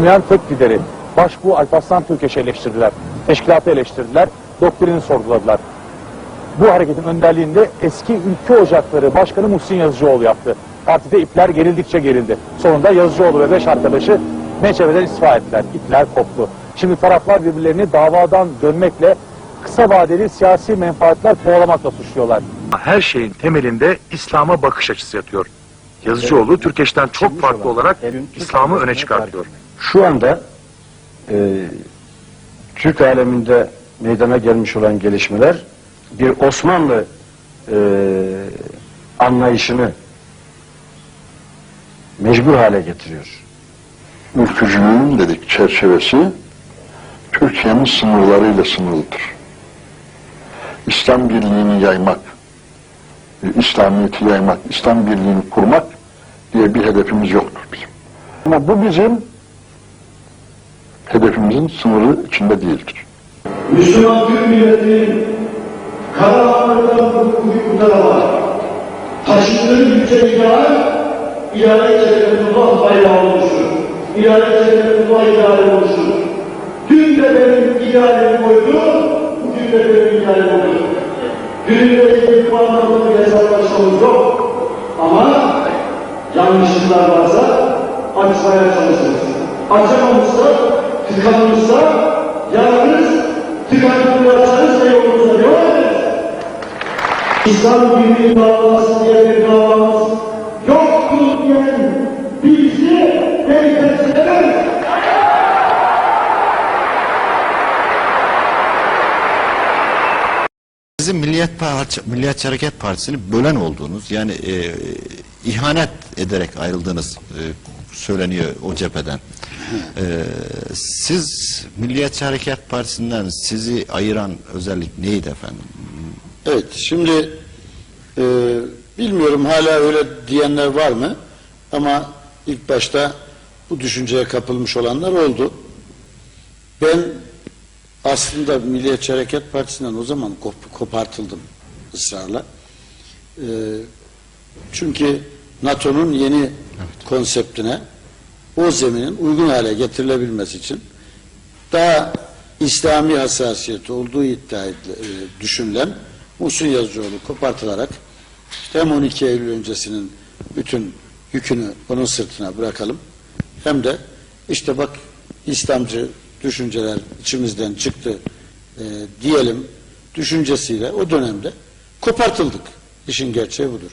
Dünyanın tek lideri Başbuğ Alparslan Türkeş'i eleştirdiler. Teşkilatı eleştirdiler. Doktrini sorguladılar. Bu hareketin önderliğinde eski Ülke Ocakları Başkanı Muhsin Yazıcıoğlu yaptı. Partide ipler gerildikçe gerildi. Sonunda Yazıcıoğlu ve beş arkadaşı MÇV'den istifa ettiler. İpler koptu. Şimdi taraflar birbirlerini davadan dönmekle kısa vadeli siyasi menfaatler kovalamakla suçluyorlar. Her şeyin temelinde İslam'a bakış açısı yatıyor. Yazıcıoğlu Türkeş'ten çok farklı olarak İslam'ı öne çıkartıyor. Şu anda e, Türk aleminde meydana gelmiş olan gelişmeler bir Osmanlı e, anlayışını mecbur hale getiriyor. ülkücülüğün dedik çerçevesi Türkiye'nin sınırlarıyla sınırlıdır. İslam birliğini yaymak, e, İslamiyet'i yaymak, İslam birliğini kurmak diye bir hedefimiz yoktur bizim. Ama bu bizim hedefimizin sınırı içinde değildir. Müslüman Türk milletinin Karahanlı'dan hukukunda var. Taşıdığı yüce ideal, ilahi cennetullah bayrağı olmuştur. İlahi cennetullah ideali olmuştur. Dün de benim idealim oydu, bugün de benim idealim oydu. Dünle ilgili kullanmadığım bir hesaplaşmamız yok. Ama yanlışlıklar varsa açmaya çalışırız. Açamamışsa, tıkanmışsa yararız, tıkanıklarsanız da yolunuza devam ederiz. İslam birliği davası diye bir davamız yoktur diyen bizi beyefendiler Sizin Milliyet Parti, Milliyetçi Hareket Partisi'ni bölen olduğunuz yani e, ihanet ederek ayrıldığınız e, söyleniyor o cepheden. E, siz Milliyetçi Hareket Partisi'nden sizi ayıran özellik neydi efendim? Evet, şimdi e, bilmiyorum hala öyle diyenler var mı? Ama ilk başta bu düşünceye kapılmış olanlar oldu. Ben aslında Milliyetçi Hareket Partisi'nden o zaman kop- kopartıldım ısrarla. E, çünkü NATO'nun yeni konseptine o zeminin uygun hale getirilebilmesi için daha İslami hassasiyeti olduğu iddia edile- e, düşünülen Muhsin Yazıcıoğlu kopartılarak işte hem 12 Eylül öncesinin bütün yükünü onun sırtına bırakalım hem de işte bak İslamcı düşünceler içimizden çıktı e, diyelim düşüncesiyle o dönemde kopartıldık. İşin gerçeği budur.